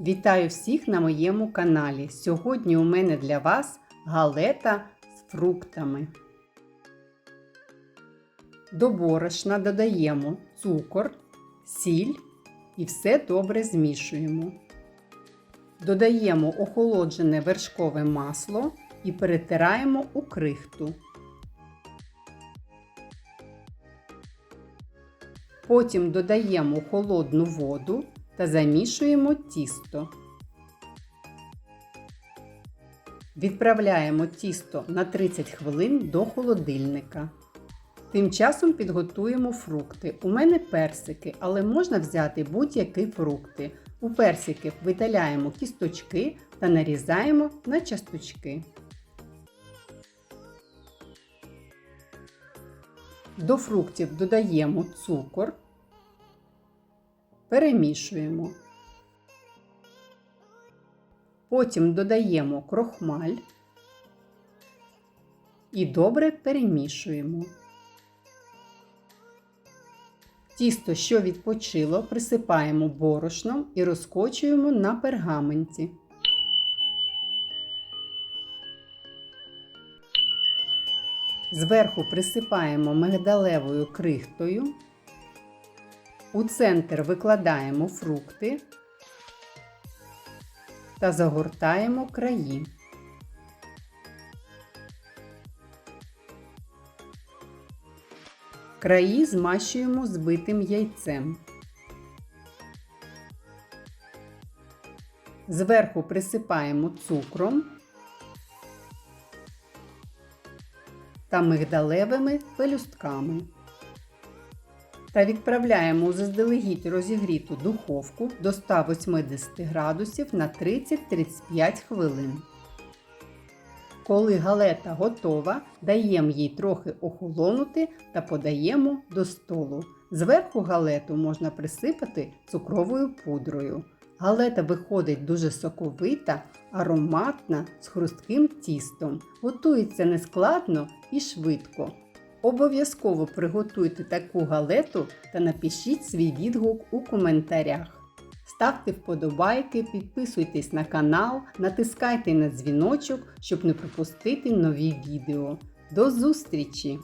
Вітаю всіх на моєму каналі. Сьогодні у мене для вас галета з фруктами. До борошна додаємо цукор, сіль і все добре змішуємо. Додаємо охолоджене вершкове масло і перетираємо у крихту. Потім додаємо холодну воду та замішуємо тісто. Відправляємо тісто на 30 хвилин до холодильника. Тим часом підготуємо фрукти. У мене персики, але можна взяти будь-які фрукти. У персиків видаляємо кісточки та нарізаємо на часточки. До фруктів додаємо цукор, перемішуємо. Потім додаємо крохмаль і добре перемішуємо. Тісто, що відпочило, присипаємо борошном і розкочуємо на пергаменті. Зверху присипаємо мигдалевою крихтою. У центр викладаємо фрукти та загортаємо краї. Краї змащуємо збитим яйцем. Зверху присипаємо цукром та мигдалевими пелюстками та відправляємо у заздалегідь розігріту духовку до 180 градусів на 30-35 хвилин. Коли галета готова, даємо їй трохи охолонути та подаємо до столу. Зверху галету можна присипати цукровою пудрою. Галета виходить дуже соковита, ароматна, з хрустким тістом. Готується нескладно і швидко. Обов'язково приготуйте таку галету та напишіть свій відгук у коментарях. Ставте вподобайки, підписуйтесь на канал, натискайте на дзвіночок, щоб не пропустити нові відео. До зустрічі!